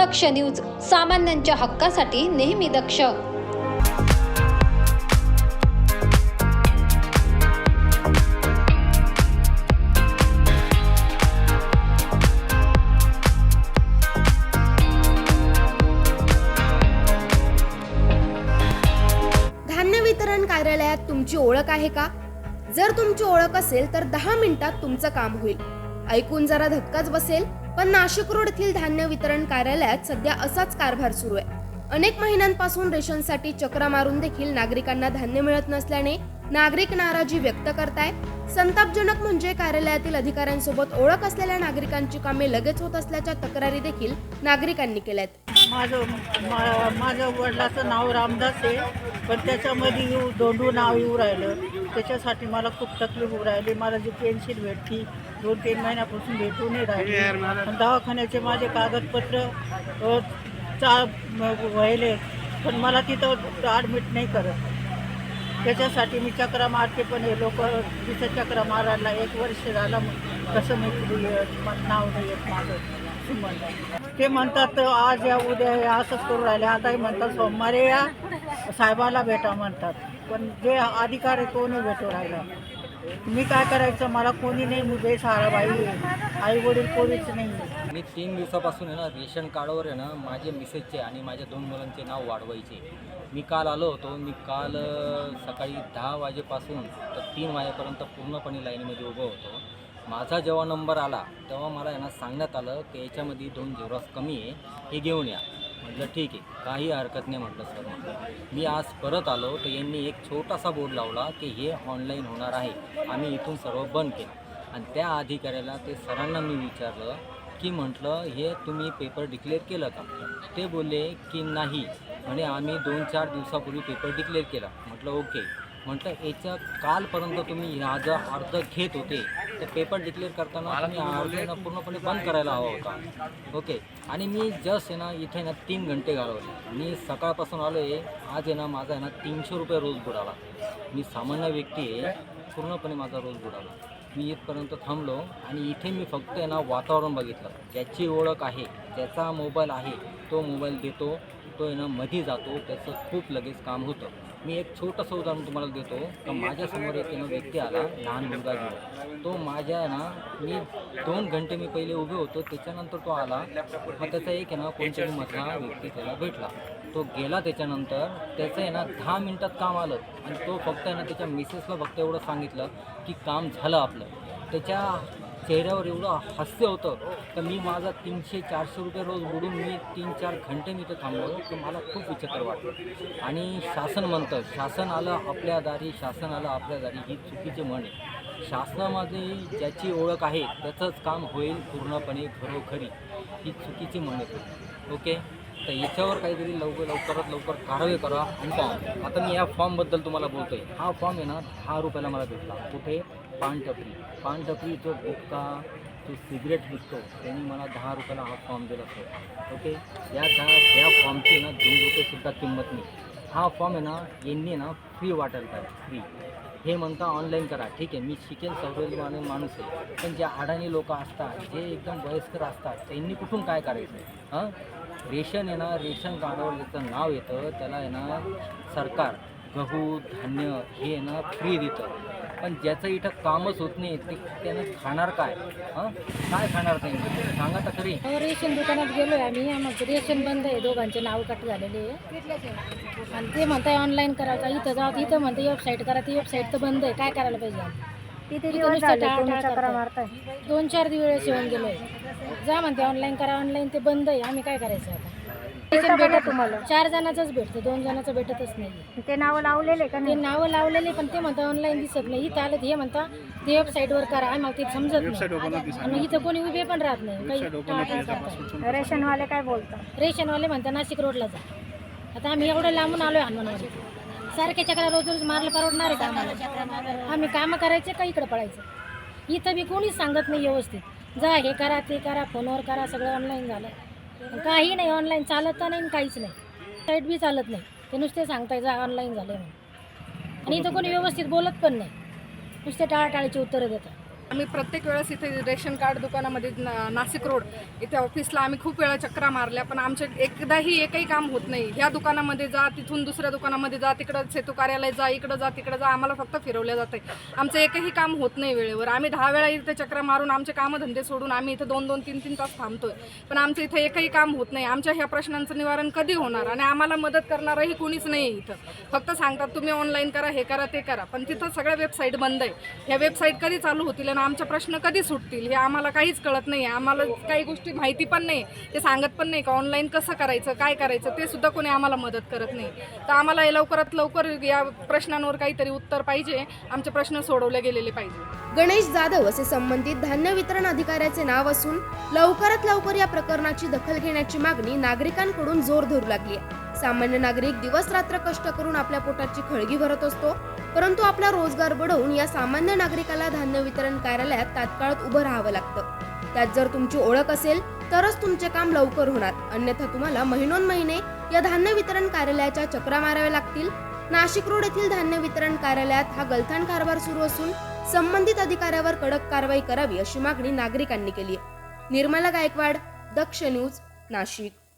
दक्ष news सामान्यांच्या हक्कासाठी नेहमी दक्ष. धान्य वितरण कार्यालयात तुमची ओळख आहे का? जर तुमची ओळख असेल तर दहा मिनिटात तुमचं काम होईल. ऐकून जरा धक्काच बसेल. पण नाशिक रोड येथील धान्य वितरण कार्यालयात सध्या असाच कारभार सुरू आहे. अनेक महिन्यांपासून रेशनसाठी चक्रा मारून देखील नागरिकांना धान्य मिळत नसल्याने नागरिक नाराजी व्यक्त करताय संतापजनक म्हणजे कार्यालयातील अधिकाऱ्यांसोबत ओळख असलेल्या नागरिकांची कामे लगेच होत असल्याच्या तक्रारी देखील नागरिकांनी केल्यात. माझं मा- माझ्या वडिलाचं नाव रामदास आहे. पण त्याच्यामध्ये येऊ दोंडू नाव येऊ राहिलं. त्याच्यासाठी मला खूप तकलीफ होऊ राहिली. मला जी पेन्शन भेटती दोन तीन महिन्यापासून भेटू नाही राहिली. पण दवाखान्याचे माझे कागदपत्र चा व्हायले पण मला तिथं ॲडमिट नाही करत. त्याच्यासाठी मी चक्रा मारते पण हे लोक तिथं चक्रा मारायला एक वर्ष झालं कसं मी येत, नाव नाही येत माझं. ते म्हणतात आज या उद्या या असंच करू राहिले. आताही म्हणतात सोमवारी या साहेबाला भेटा म्हणतात. पण जे अधिकार आहे तो नाही भेटू राहिला. मी काय करायचं? मला कोणी नाही मी बेसहारा बाई. आई वडील कोणीच नाही. मी तीन दिवसापासून आहे ना रेशन कार्डवर आहे ना माझे मिसेसचे आणि माझ्या दोन मुलांचे नाव वाढवायचे. मी काल आलो होतो मी काल सकाळी दहा वाजेपासून तर तीन वाजेपर्यंत पूर्णपणे लाईनमध्ये उभं होतो. माझा जेव्हा नंबर आला तेव्हा मला यांना ना सांगण्यात आलं की याच्यामध्ये दोन झेरॉक्स कमी आहे हे घेऊन या. म्हटलं ठीक आहे काही हरकत नाही म्हटलं सर म्हटलं. मी आज परत आलो तर यांनी एक छोटासा बोर्ड लावला की हे ऑनलाईन होणार आहे. आम्ही इथून सर्व बंद केलं. आणि त्या अधिकाऱ्याला ते सरांना मी विचारलं की म्हटलं हे तुम्ही पेपर डिक्लेअर केलं का? ते बोलले की नाही. म्हणे आम्ही दोन चार दिवसापूर्वी पेपर डिक्लेअर केला. म्हटलं ओके. म्हटलं याच्या कालपर्यंत तुम्ही ह्या जर अर्ज घेत होते तर पेपर डिक्लेअर करताना तुम्ही अर्ज पूर्णपणे बंद करायला हवा होता. ओके. आणि मी जस्ट आहे ना इथे ना तीन घंटे घालवले. मी सकाळपासून आलो आहे आज आहे ना माझा आहे ना तीनशे रुपये रोज बुडाला. मी सामान्य व्यक्ती आहे पूर्णपणे माझा रोज बुडाला. मी इथपर्यंत थांबलो आणि इथे मी फक्त आहे ना वातावरण बघितलं. ज्याची ओळख आहे ज्याचा मोबाईल आहे तो मोबाईल देतो. तो आहे ना मध्ये जातो त्याचं खूप लगेच काम होतं. मी एक छोटंसं उदाहरण तुम्हाला देतो. का माझ्यासमोर एक आहे ना व्यक्ती आला लहान मुलगा घेऊन. तो माझ्या आहे ना मी दोन घंटे मी पहिले उभे होतो त्याच्यानंतर तो आला. मग त्याचा एक आहे ना कोणतरी मधला व्यक्ती त्याला भेटला. तो गेला त्याच्यानंतर त्याचं आहे ना दहा मिनटात काम आलं. आणि तो फक्त आहे ना त्याच्या मिसेसला फक्त एवढं सांगितलं की काम झालं आपलं. त्याच्या चेहऱ्यावर एवढं हास्य होतं तर मी माझा तीनशे चारशे रुपये रोज बुडून मी तीन चार घंटे मी इथं थांबलो तर मला खूप विचित्र वाटलं. आणि शासन म्हणतं शासन आलं आपल्या दारी शासन आलं आपल्या दारी. ही चुकीची म्हण आहे. शासनामध्ये ज्याची ओळख आहे त्याचंच काम होईल पूर्णपणे घरोघरी. ही चुकीची म्हण आहे. ओके? तर याच्यावर काहीतरी लवकर लवकरात लवकर कारवाई करा आणि आता मी या फॉर्मबद्दल तुम्हाला बोलतो आहे हा फॉर्म आहे ना दहा रुपयाला मला भेटला. कुठे? पानटपरी. पानटपरी जो गुटखा जो सिगरेट विकतो त्यांनी मला दहा रुपयाला हा फॉर्म दिला सर ओके या दहा या फॉर्मची ना दोन रुपयेसुद्धा किंमत नाही. हा फॉर्म आहे ना यांनी ना फ्री वाटायला पाहिजे फ्री हे म्हणता ऑनलाईन करा. ठीक आहे मी शिकेल सवरेल माणूस आहे. पण जे अडाणी लोक असतात जे एकदम वयस्कर असतात त्यांनी कुठून काय करायचं? हां? रेशन आहे ना रेशन कार्डावर ज्याचं नाव येतं त्याला आहे ना सरकार गहू धान्य हे आहे ना फ्री देतं. पण ज्याचं इथं कामच होत नाही ते त्यानं खाणार काय? हां? काय खाणार ते? सांगा तर खरी. रेशन दुकानात गेलोय आम्ही. आमचं रेशन बंद आहे. दोघांचे नाव कट झालेले आहे. आणि ते म्हणताय ऑनलाईन करायचं इथं जा इथं म्हणते वेबसाईट करा. ती वेबसाईट तर बंद आहे. काय करायला पाहिजे? किती दिवस झाले तुम्ही चक्रा करताय. मारताय. दोन चार दिवस येऊन गेलोय. जा म्हणते ऑनलाईन करा. ऑनलाईन ते बंद आहे. आम्ही काय करायचं आता? भेटत तुम्हाला? चार जणांचंच भेटतं दोन जणांचं भेटतच नाही. ते नाव लावलेले का ते नाही नावं लावलेले पण ते म्हणता ऑनलाईन दिसत नाही. इथं आलं हे म्हणता ते वेबसाईटवर करा आम्हाला ते समजत नाही. आणि इथं कोणी उभे पण राहत नाही. काही टाळाटाळ करतात रेशनवाले काय बोलतात? रेशनवाले म्हणता नाशिक रोडला जा. आता आम्ही एवढं लांबून आलोय हनुमानवाडी. सारख्या चक्रा रोज रोज मारलं परवडणार आहे का आम्हाला? आम्ही कामं करायचे का इकडं पडायचं इथं बी कोणीच सांगत नाही व्यवस्थित. जा हे करा ते करा फोनवर करा सगळं ऑनलाईन झालं. काही नाही ऑनलाईन चालत नाही आणि काहीच नाही. साईट बी चालत नाही. ते नुसते सांगताय जा ऑनलाईन झालं म्हणून. आणि इथं कोणी व्यवस्थित बोलत पण नाही. नुसते टाळाटाळीची उत्तरं देतात. आम्ही प्रत्येक वेळेस इथे रेशन कार्ड दुकानामध्ये ना- नाशिक रोड इथे ऑफिसला आम्ही खूप वेळा चक्रा मारल्या पण आमचे एकदाही एकही काम होत नाही. ह्या दुकानामध्ये जा तिथून दुसऱ्या दुकानामध्ये जा तिकडं सेतू कार्यालय जा इकडं जा तिकडं जा आम्हाला फक्त फिरवलं जाते आमचं एकही काम होत नाही वेळेवर. आम्ही दहा वेळा इथे चक्रा मारून आमचे कामधंदे सोडून आम्ही इथे दोन दोन तीन तीन तास थांबतोय. पण आमचं इथे एकही काम होत नाही. आमच्या ह्या प्रश्नांचं निवारण कधी होणार? आणि आम्हाला मदत करणारही कोणीच नाही आहे इथं. फक्त सांगतात तुम्ही ऑनलाईन करा हे करा ते करा. पण तिथं सगळ्या वेबसाईट बंद आहे. ह्या वेबसाईट कधी चालू होतील आमचा आमचे प्रश्न कधी सुटतील हे आम्हाला काहीच कळत नाही. आहे आम्हाला काही गोष्टी माहिती पण नाही ते सांगत पण नाही का ऑनलाईन कसं करायचं काय करायचं ते सुद्धा कोणी आम्हाला मदत करत नाही. तर आम्हाला हे लवकरात लवकर या प्रश्नांवर काहीतरी उत्तर पाहिजे आमचे प्रश्न सोडवले गेलेले पाहिजे. गणेश जाधव असे संबंधित धान्य वितरण अधिकाऱ्याचे नाव असून लवकरात लवकर या प्रकरणाची दखल घेण्याची मागणी नागरिकांकडून जोर धरू लागली आहे. सामान्य नागरिक दिवस रात्र कष्ट करून आपल्या पोटाची खळगी भरत असतो. परंतु आपला रोजगार बुडवून या सामान्य नागरिकाला धान्य वितरण कार्यालयात तात्काळात उभं राहावं लागतं. त्यात जर तुमची ओळख असेल तरच तुमचे काम लवकर होणार. अन्यथा तुम्हाला महिनोन महिने या धान्य वितरण कार्यालयाच्या चक्रा माराव्या लागतील. नाशिक रोड येथील धान्य वितरण कार्यालयात हा गलथान कारभार सुरू असून संबंधित अधिकाऱ्यावर कडक कारवाई करावी अशी मागणी नागरिकांनी केली आहे. निर्मला गायकवाड दक्ष न्यूज नाशिक.